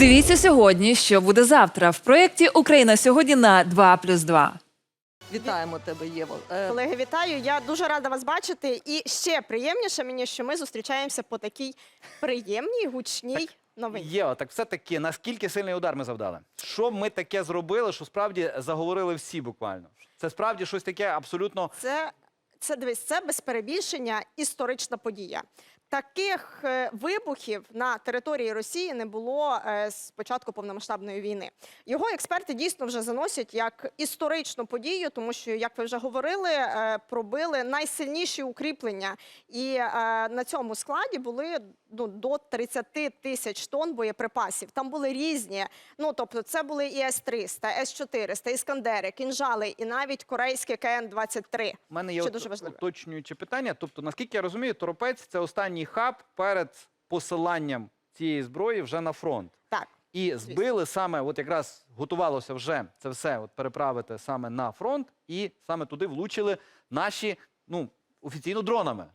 Дивіться сьогодні, що буде завтра в проєкті Україна сьогодні на 2 плюс 2. Вітаємо тебе, Єво. Е, Колеги, вітаю. Я дуже рада вас бачити. І ще приємніше мені, що ми зустрічаємося по такій приємній гучній новині. Є, так все-таки, наскільки сильний удар ми завдали? Що ми таке зробили, що справді заговорили всі буквально? Це справді щось таке абсолютно Це, це дивись, це без перебільшення історична подія. Таких е, вибухів на території Росії не було е, з початку повномасштабної війни. Його експерти дійсно вже заносять як історичну подію, тому що, як ви вже говорили, е, пробили найсильніші укріплення, і на цьому складі були ну, до 30 тисяч тонн боєприпасів. Там були різні. Ну тобто, це були і С-300, С-400, Іскандери, кінжали, і навіть корейське КН-23. У мене є Що дуже важливо. уточнююче питання. Тобто, наскільки я розумію, торопець це останній хаб перед посиланням цієї зброї вже на фронт. Так. І збили саме, от якраз готувалося вже це все от переправити саме на фронт, і саме туди влучили наші, ну офіційно дронами.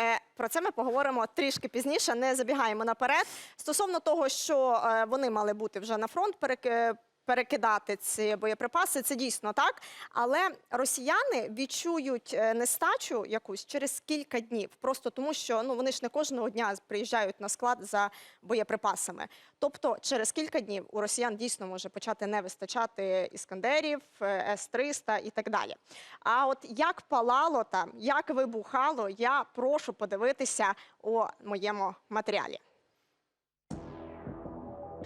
Е, Про це ми поговоримо трішки пізніше. Не забігаємо наперед. Стосовно того, що е, вони мали бути вже на фронт, перек- перекидати ці боєприпаси, це дійсно так. Але росіяни відчують е, нестачу якусь через кілька днів, просто тому що ну вони ж не кожного дня приїжджають на склад за боєприпасами. Тобто, через кілька днів у росіян дійсно може почати не вистачати іскандерів, е, С-300 і так далі. А от як палало там, як вибухало, я прошу подивитися у моєму матеріалі.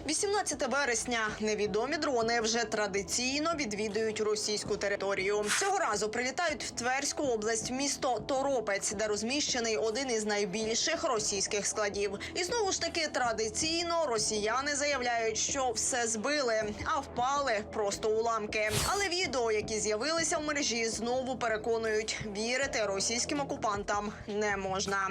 18 вересня невідомі дрони вже традиційно відвідують російську територію. Цього разу прилітають в Тверську область, місто Торопець, де розміщений один із найбільших російських складів. І знову ж таки традиційно росіяни заявляють, що все збили, а впали просто уламки. Але відео, які з'явилися в мережі, знову переконують, вірити російським окупантам не можна.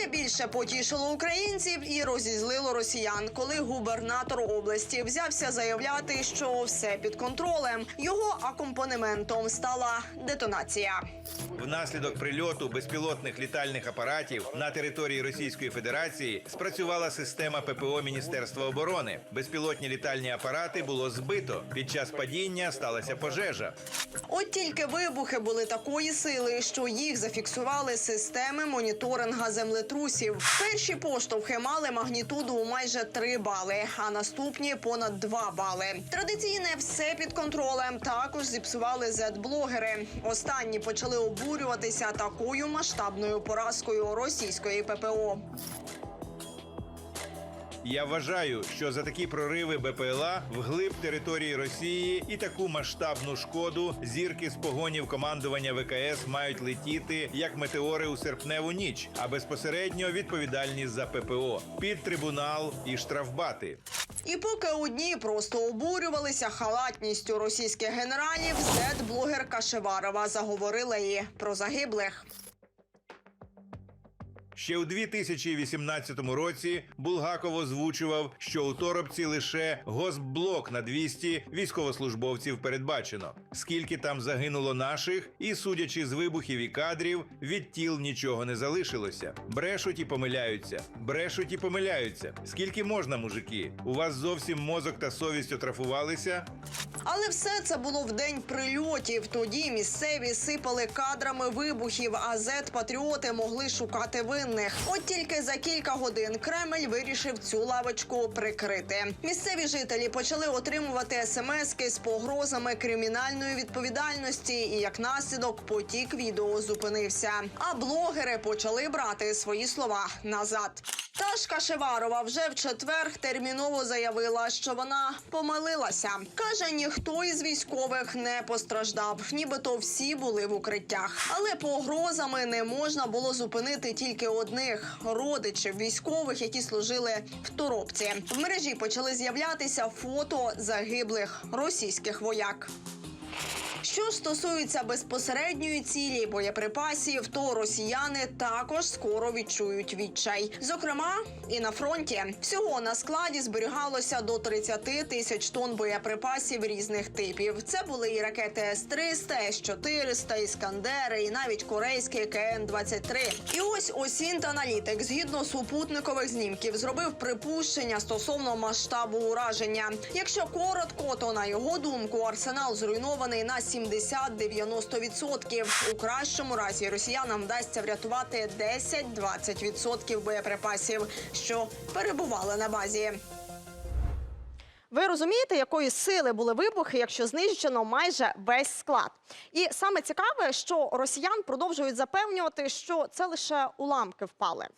Ще більше потішило українців і розізлило росіян, коли губернатор області взявся заявляти, що все під контролем. Його акомпанементом стала детонація. Внаслідок прильоту безпілотних літальних апаратів на території Російської Федерації спрацювала система ППО Міністерства оборони. Безпілотні літальні апарати було збито. Під час падіння сталася пожежа. От тільки вибухи були такої сили, що їх зафіксували системи моніторинга землетрусів. Перші поштовхи мали магнітуду у майже 3 бали, а наступні понад 2 бали. Традиційне все під контролем також зіпсували зет-блогери. Останні почали обурюватися такою масштабною поразкою російської ППО. Я вважаю, що за такі прориви БПЛА вглиб території Росії і таку масштабну шкоду зірки з погонів командування ВКС мають летіти як метеори у серпневу ніч, а безпосередньо відповідальність за ППО під трибунал і штрафбати. І поки одні просто обурювалися халатністю російських генералів, зет-блогерка Шеварова заговорила і про загиблих. Ще у 2018 році Булгаков озвучував, що у Торопці лише госпблок на 200 військовослужбовців передбачено. Скільки там загинуло наших, і судячи з вибухів і кадрів, від тіл нічого не залишилося. Брешуть і помиляються, брешуть і помиляються. Скільки можна, мужики? У вас зовсім мозок та совість отрафувалися? Але все це було в день прильотів. Тоді місцеві сипали кадрами вибухів, а зет-патріоти могли шукати винних. От тільки за кілька годин Кремль вирішив цю лавочку прикрити. Місцеві жителі почали отримувати смски з погрозами кримінальної відповідальності, і як наслідок потік відео зупинився. А блогери почали брати свої слова назад. Ташка Шеварова вже в четвер терміново заявила, що вона помилилася. каже, ніхто із військових не постраждав, нібито всі були в укриттях. Але погрозами не можна було зупинити тільки одних родичів військових, які служили в Торопці. В мережі почали з'являтися фото загиблих російських вояк. Що стосується безпосередньої цілі боєприпасів, то росіяни також скоро відчують відчай. Зокрема, і на фронті всього на складі зберігалося до 30 тисяч тонн боєприпасів різних типів. Це були і ракети С-300, С-400, Іскандери, і навіть корейський КН-23. І ось Осінт аналітик, згідно супутникових знімків, зробив припущення стосовно масштабу ураження. Якщо коротко, то на його думку арсенал зруйнований на 70-90%. У кращому разі росіянам вдасться врятувати 10-20% боєприпасів, що перебували на базі. Ви розумієте, якої сили були вибухи, якщо знищено майже весь склад? І саме цікаве, що росіян продовжують запевнювати, що це лише уламки впали.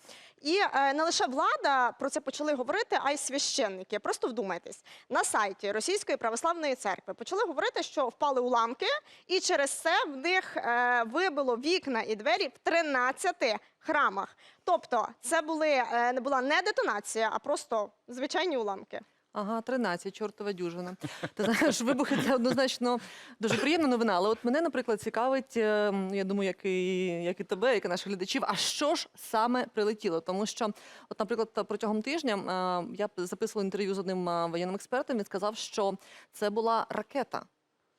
І е, не лише влада про це почали говорити, а й священники. Просто вдумайтесь на сайті Російської православної церкви почали говорити, що впали уламки, і через це в них е, вибило вікна і двері в 13 храмах. Тобто, це були е, не була не детонація, а просто звичайні уламки. Ага, 13, чортова дюжина. Ти знаєш, вибухи це однозначно дуже приємна новина. Але от мене, наприклад, цікавить, е, я думаю, як і, як і тебе, як і наших глядачів, а що ж саме прилетіло? Тому що, от, наприклад, протягом тижня е, я записувала інтерв'ю з одним е, воєнним експертом і сказав, що це була ракета.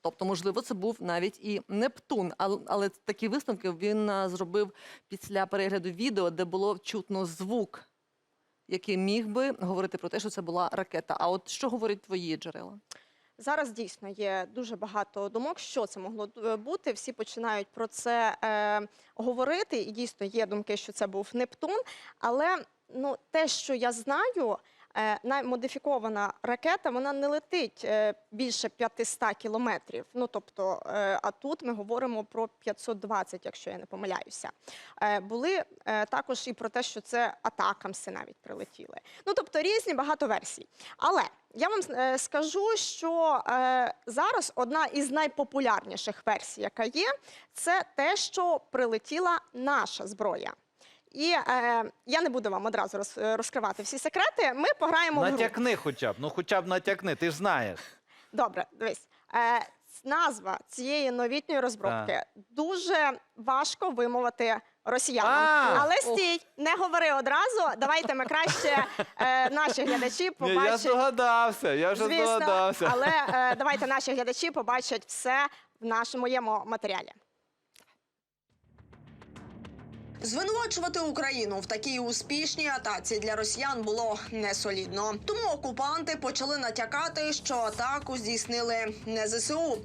Тобто, можливо, це був навіть і Нептун, але, але такі висновки він е, зробив після перегляду відео, де було чутно звук, який міг би говорити про те, що це була ракета. А от що говорять твої джерела? Зараз дійсно є дуже багато думок, що це могло е, бути. Всі починають про це е, говорити, і дійсно є думки, що це був Нептун. Але ну, те, що я знаю, е, наймодифікована ракета вона не летить е, більше 500 кілометрів. Ну тобто, е, а тут ми говоримо про 520, якщо я не помиляюся. Були також і про те, що це атакамси навіть прилетіли. Ну тобто різні багато версій. Але я вам скажу, що зараз одна із найпопулярніших версій, яка є, це те, що прилетіла наша зброя. І е, я не буду вам одразу роз, е, розкривати всі секрети. Ми пограємо в гру. Натякни хоча б, ну хоча б натякни, ти ж знаєш. Добре, дивись. Е, назва цієї новітньої розробки дуже важко вимовити росіянам. А! Але стій, не говори одразу. Давайте ми краще е, наші глядачі Ні, я побачать. здогадався, я вже Звісно, здогадався. але е, давайте наші глядачі побачать все в нашому моєму матеріалі. Звинувачувати Україну в такій успішній атаці для росіян було несолідно. Тому окупанти почали натякати, що атаку здійснили не ЗСУ.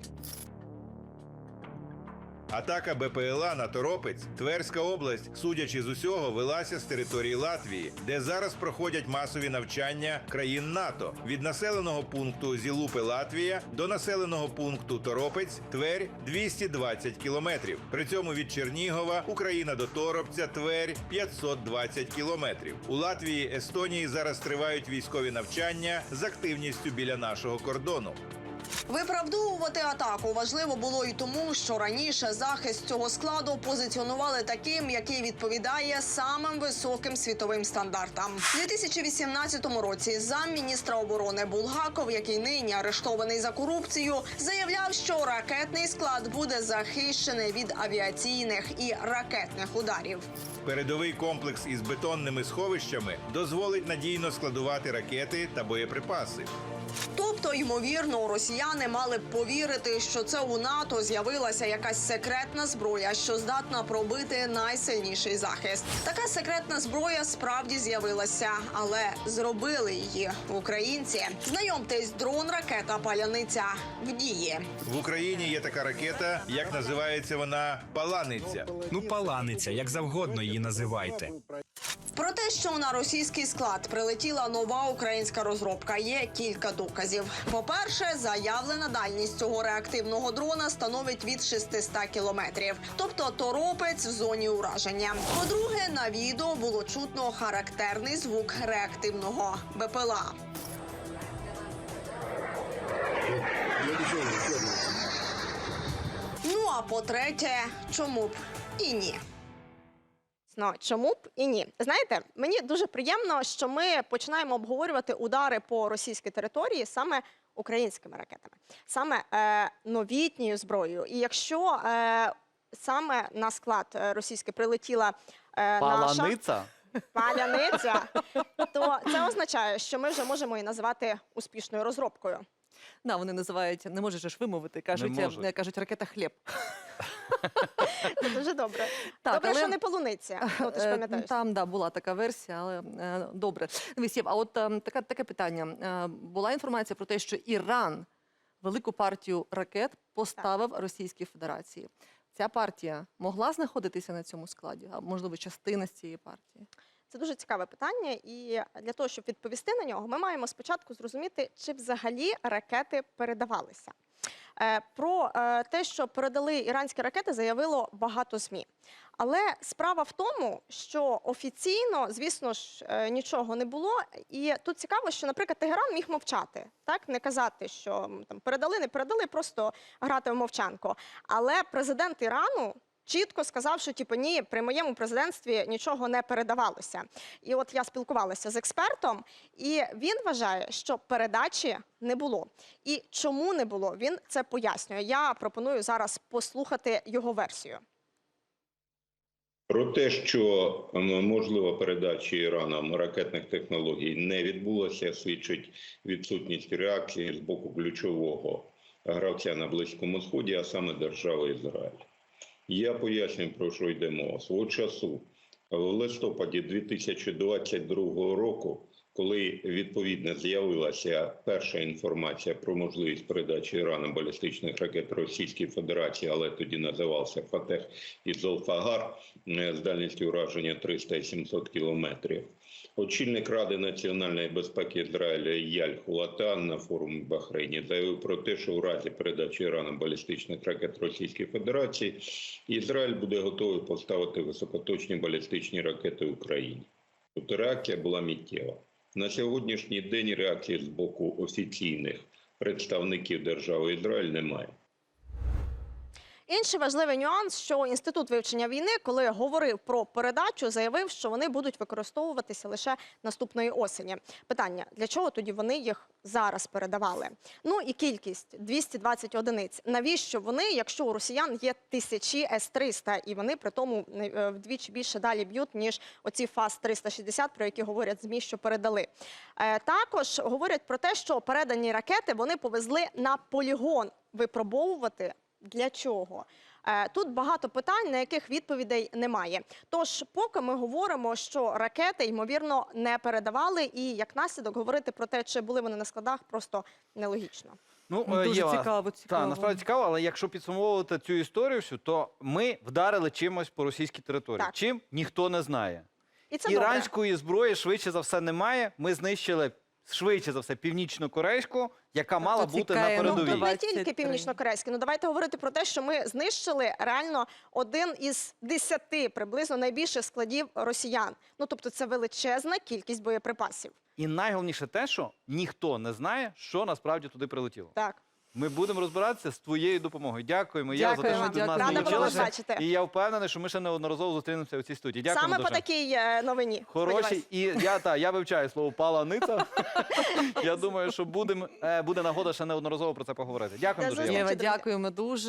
Атака БПЛА на Торопець, Тверська область, судячи з усього, велася з території Латвії, де зараз проходять масові навчання країн НАТО від населеного пункту Зілупи Латвія до населеного пункту Торопець, Тверь 220 кілометрів. При цьому від Чернігова Україна до Торопця, Тверь 520 кілометрів. У Латвії, Естонії зараз тривають військові навчання з активністю біля нашого кордону. Виправдовувати атаку важливо було і тому, що раніше захист цього складу позиціонували таким, який відповідає самим високим світовим стандартам. У 2018 році замміністра оборони Булгаков, який нині арештований за корупцію, заявляв, що ракетний склад буде захищений від авіаційних і ракетних ударів. Передовий комплекс із бетонними сховищами дозволить надійно складувати ракети та боєприпаси. Тобто, ймовірно, росіяни мали б повірити, що це у НАТО з'явилася якась секретна зброя, що здатна пробити найсильніший захист. Така секретна зброя справді з'явилася, але зробили її українці. Знайомтесь, дрон ракета паляниця в дії. В Україні є така ракета, як називається вона паланиця. Ну, паланиця, як завгодно її називайте. Про те, що на російський склад прилетіла нова українська розробка, є кілька доказів. По-перше, заявлена дальність цього реактивного дрона становить від 600 кілометрів, тобто торопець в зоні ураження. По-друге, на відео було чутно характерний звук реактивного БПЛА. Ну а по-третє, чому б і ні? Ну, чому б і ні? Знаєте, мені дуже приємно, що ми починаємо обговорювати удари по російській території саме українськими ракетами, саме е, новітньою зброєю. І якщо е, саме на склад е, російський прилетіла е, наша Паланиця. паляниця, то це означає, що ми вже можемо її називати успішною розробкою. Да, вони називають, не можеш ж вимовити, кажуть, можуть. е, кажуть ракета хліб. Це дуже добре. Так, добре, але- що не полуниця. Ну, ти ж Е, пам'ятаєш. Там да, була така версія, але е, добре. Дивись, а от е, така, таке питання. Була інформація про те, що Іран велику партію ракет поставив Російській Федерації. Ця партія могла знаходитися на цьому складі, а можливо, частина з цієї партії. Це дуже цікаве питання, і для того, щоб відповісти на нього, ми маємо спочатку зрозуміти, чи взагалі ракети передавалися. Е, Про е, те, що передали іранські ракети, заявило багато ЗМІ. Але справа в тому, що офіційно, звісно ж, е, нічого не було. І тут цікаво, що, наприклад, Тегеран міг мовчати, так не казати, що там передали, не передали, просто грати в мовчанку. Але президент Ірану чітко сказав, що типу, ні, при моєму президентстві нічого не передавалося. І от я спілкувалася з експертом, і він вважає, що передачі не було. І чому не було, він це пояснює. Я пропоную зараз послухати його версію. Про те, що м, можлива передача Іраном ракетних технологій не відбулося, свідчить відсутність реакції з боку ключового гравця на Близькому Сході, а саме держави Ізраїль. Я пояснюю, про що йде мова. Свого часу, в листопаді 2022 року, коли відповідно з'явилася перша інформація про можливість передачі Ірану балістичних ракет Російській Федерації, але тоді називався Фатех і Золфагар з дальністю ураження 300-700 кілометрів. Очільник Ради національної безпеки Ізраїля Яль Хулатан на форумі Бахрейні заявив про те, що у разі передачі Іраном балістичних ракет Російській Федерації Ізраїль буде готовий поставити високоточні балістичні ракети Україні. Тобто реакція була миттєва. На сьогоднішній день реакції з боку офіційних представників держави Ізраїль немає. Інший важливий нюанс, що інститут вивчення війни, коли говорив про передачу, заявив, що вони будуть використовуватися лише наступної осені. Питання: для чого тоді вони їх зараз передавали? Ну і кількість 220 одиниць. Навіщо вони, якщо у росіян є тисячі С-300, і вони при тому е, вдвічі більше далі б'ють ніж оці ФАС 360 про які говорять змі, що передали. Е, також говорять про те, що передані ракети вони повезли на полігон випробовувати. Для чого? Е, Тут багато питань, на яких відповідей немає. Тож, поки ми говоримо, що ракети ймовірно не передавали, і як наслідок говорити про те, чи були вони на складах, просто нелогічно. Ну, Ну, е, дуже Єва, цікаво, цікаво. Так, насправді цікаво, але якщо підсумовувати цю історію, всю, то ми вдарили чимось по російській території. Так. Чим ніхто не знає. І це добре. Іранської зброї швидше за все немає. Ми знищили швидше за все північно-корейську, яка мала Тобто бути на тікає, ну, передовій. тут не тільки північно-корейські. Ну давайте говорити про те, що ми знищили реально один із десяти приблизно найбільших складів росіян. Ну тобто, це величезна кількість боєприпасів. І найголовніше те, що ніхто не знає, що насправді туди прилетіло. Так. Ми будемо розбиратися з твоєю допомогою. Дякуємо. Я за те, що ти до нас. Рада долучилася. І я впевнений, що ми ще неодноразово зустрінемося у цій студії. Дякую Саме по такій е, новині. Хороші, сподіваюсь. і я та я вивчаю слово паланиця. я думаю, що будем, е, буде нагода ще неодноразово про це поговорити. Дякую До дуже. Єва. Зустрічі, дякуємо дуже.